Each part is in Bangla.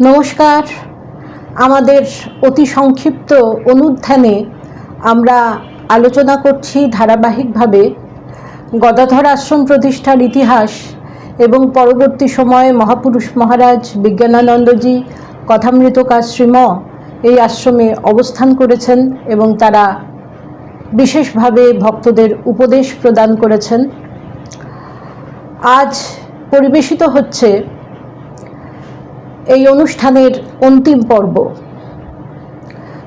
নমস্কার। আমাদের অতি সংক্ষিপ্ত অনুধ্যানে আমরা আলোচনা করছি ধারাবাহিকভাবে গদাধর আশ্রম প্রতিষ্ঠার ইতিহাস এবং পরবর্তী সময়ে মহাপুরুষ মহারাজ বিজ্ঞানানন্দজি কথামৃত শ্রীম এই আশ্রমে অবস্থান করেছেন এবং তারা বিশেষভাবে ভক্তদের উপদেশ প্রদান করেছেন। আজ পরিবেশিত হচ্ছে এই অনুষ্ঠানের অন্তিম পর্ব।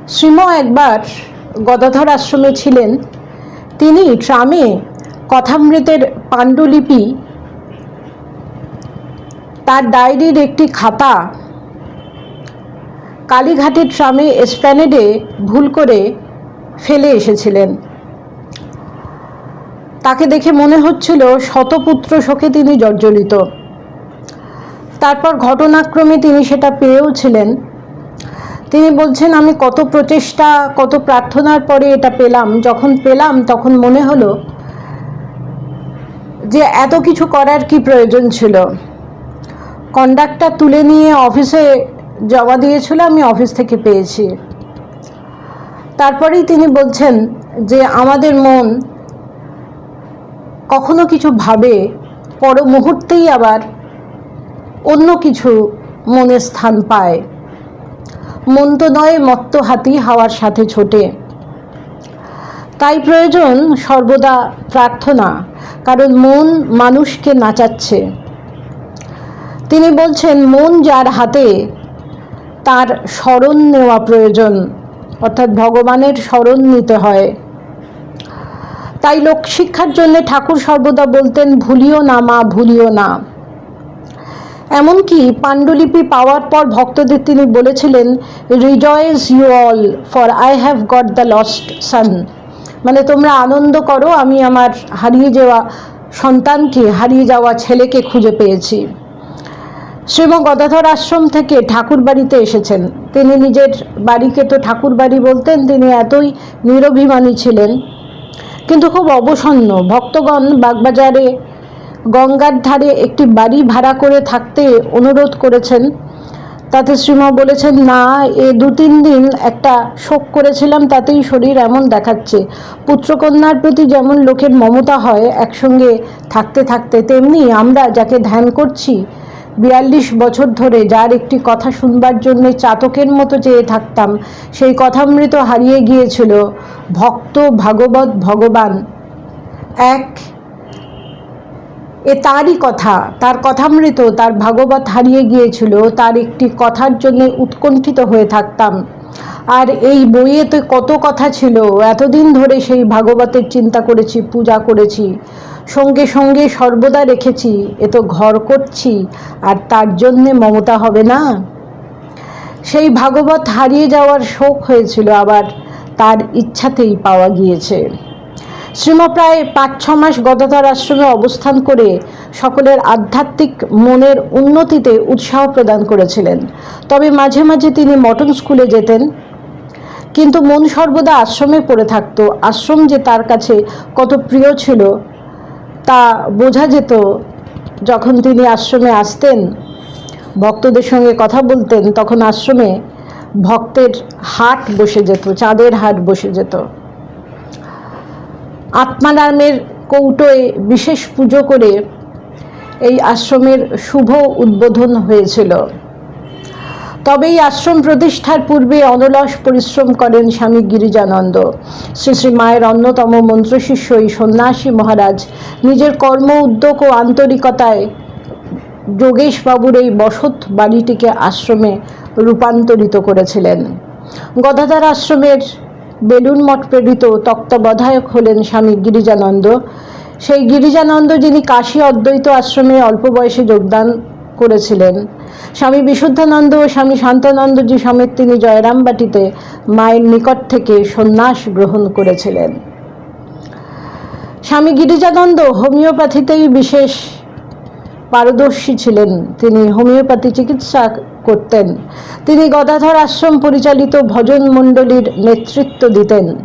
শ্রীম একবার গদাধর আশ্রমে ছিলেন। তিনি ট্রামে কথামৃতের পাণ্ডুলিপি, তার ডায়েরির একটি খাতা, কালীঘাটের ট্রামে এসপ্ল্যানেডে ভুল করে ফেলে এসেছিলেন। তাকে দেখে মনে হচ্ছিল শতপুত্র শোকে তিনি জর্জরিত। তারপর ঘটনাক্রমে তিনি সেটা পেয়েও ছিলেন। তিনি বলছেন, আমি কত প্রচেষ্টা, কত প্রার্থনার পরে এটা পেলাম। যখন পেলাম, তখন মনে হলো যে এত কিছু করার কি প্রয়োজন ছিল। কন্ডাক্টর তুলে নিয়ে অফিসে জমা দিয়েছিল, আমি অফিস থেকে পেয়েছি। তারপরেই তিনি বলছেন যে, আমাদের মন কখনো কিছু ভাবে, পর মুহূর্তেই আবার অন্য কিছু মনে স্থান পায়। মন তো নয় মত্ত হাতি হাওয়ার সাথে ছোটে। তাই প্রয়োজন সর্বদা প্রার্থনা, কারণ মন মানুষকে নাচাচ্ছে। তিনি বলছেন, মন যার হাতে, তার স্মরণ নেওয়া প্রয়োজন, অর্থাৎ ভগবানের স্মরণ নিতে হয়। তাই লোক শিক্ষার জন্য ঠাকুর সর্বদা বলতেন, ভুলিও না মা, ভুলিও না। এমনকি পাণ্ডুলিপি পাওয়ার পর ভক্তদের তিনি বলেছিলেন rejoice you all for I have got the lost son. মানে তোমরা আনন্দ করো, আমি আমার হারিয়ে যাওয়া সন্তানকে, হারিয়ে যাওয়া ছেলেকে খুঁজে পেয়েছি। শ্রীম গদাধর আশ্রম থেকে ঠাকুর বাড়িতে এসেছেন। তিনি নিজের বাড়িকে তো ঠাকুর বাড়ি বলতেন, তিনি এতই নিরভিমানী ছিলেন। কিন্তু খুব অবসন্ন, ভক্তগণ বাগবাজারে গঙ্গার ধারে একটি বাড়ি ভাড়া করে থাকতে অনুরোধ করেছেন। তাতে শ্রীমা বলেছেন, না, এ দু তিন দিন একটা শোক করেছিলাম, তাতেই শরীর এমন দেখাচ্ছে। পুত্রকন্যার প্রতি যেমন লোকের মমতা হয়, একসঙ্গে থাকতে থাকতে, তেমনি আমরা যাকে ধ্যান করছি, বিয়াল্লিশ বছর ধরে যার একটি কথা শুনবার জন্যে চাতকের মতো চেয়ে থাকতাম, সেই কথামৃত হারিয়ে গিয়েছিল, ভক্ত ভাগবত ভগবান। এক এ তারই কথা। তার কথামৃত, তার ভাগবত হারিয়ে গিয়েছিল, তার একটি কথার জন্য উৎকণ্ঠিত হয়ে থাকতাম। আর এই বইয়ে তো কত কথা ছিল? এতদিন ধরে সেই ভাগবতের চিন্তা করেছি, পূজা করেছি। সঙ্গে সঙ্গে সর্বদা রেখেছি, এ তো ঘর করছি, আর তার জন্যে মমতা হবে না? সেই ভাগবত হারিয়ে যাওয়ার শোক হয়েছিল, আবার তার ইচ্ছাতেই পাওয়া গিয়েছে। শ্রীম প্রায় পাঁচ, ছ মাস গদাধর আশ্রমে অবস্থান করে সকলের আধ্যাত্মিক মনের উন্নতিতে উৎসাহ প্রদান করেছিলেন। তবে মাঝে মাঝে তিনি মটন স্কুলে যেতেন। কিন্তু মন সর্বদা আশ্রমে পড়ে থাকতো। আশ্রম যে তার কাছে কত প্রিয় ছিল, তা বোঝা যেত যখন তিনি আশ্রমে আসতেন। ভক্তদের সঙ্গে কথা বলতেন, তখন আশ্রমে ভক্তের হাট বসে যেত, চাঁদের হাট বসে যেত। আত্মারামের কৌটোয় বিশেষ পুজো করে এই আশ্রমের শুভ উদ্বোধন হয়েছিল। তবে এই আশ্রম প্রতিষ্ঠার পূর্বে অনলস পরিশ্রম করেন স্বামী গিরিজানন্দ। শ্রী শ্রী মায়ের অন্যতম মন্ত্রশিষ্য এই সন্ন্যাসী মহারাজ নিজের কর্ম, উদ্যোগ ও আন্তরিকতায় যোগেশবাবুর এই বসত বাড়িটিকে আশ্রমে রূপান্তরিত করেছিলেন। গদাধার আশ্রমের বেলুন মঠ প্রেরিত তত্ত্বাবধায়ক হলেন স্বামী গিরিজানন্দ। সেই গিরিজানন্দ যিনি কাশী অদ্বৈত আশ্রমে অল্প বয়সে যোগদান করেছিলেন। স্বামী বিশুদ্ধানন্দ ও স্বামী শান্তানন্দজি সমেত তিনি জয়রামবাটিতে মায়ের নিকট থেকে সন্ন্যাস গ্রহণ করেছিলেন। স্বামী গিরিজানন্দ হোমিওপ্যাথিতেই বিশেষ পারদর্শী ছিলেন। তিনি হোমিওপ্যাথি চিকিৎসা করতেন। তিনি গদাধর আশ্রম পরিচালিত ভজন মণ্ডলীর নেতৃত্ব দিতেন।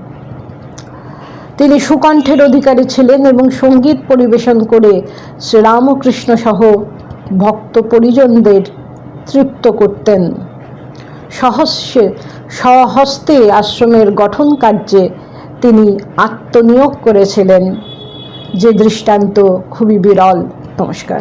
তিনি সুকণ্ঠের অধিকারী ছিলেন এবং সংগীত পরিবেশন করে শ্রীরামকৃষ্ণ সহ ভক্ত পরিজনদের তৃপ্ত করতেন। সহস্যে সহস্তে আশ্রমের গঠন কার্যে তিনি আত্মনিয়োগ করেছিলেন। যে দৃষ্টান্ত খুবই বিরল। নমস্কার।